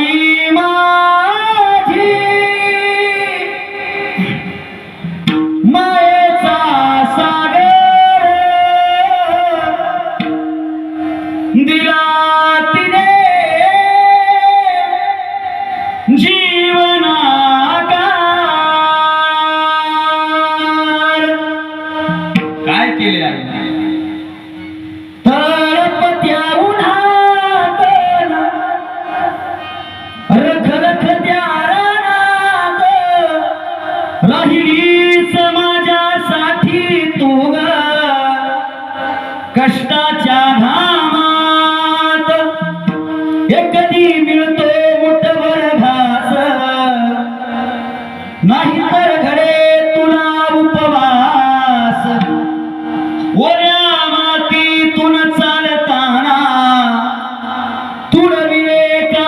आई माझी मायेचा सागर. दिला तिने. जीवनाकार. काय केले आहे राहिलीच माझ्यासाठी तू ग कष्टाच्या धामात कधी मिळतो मुठभर घास नाही तर घर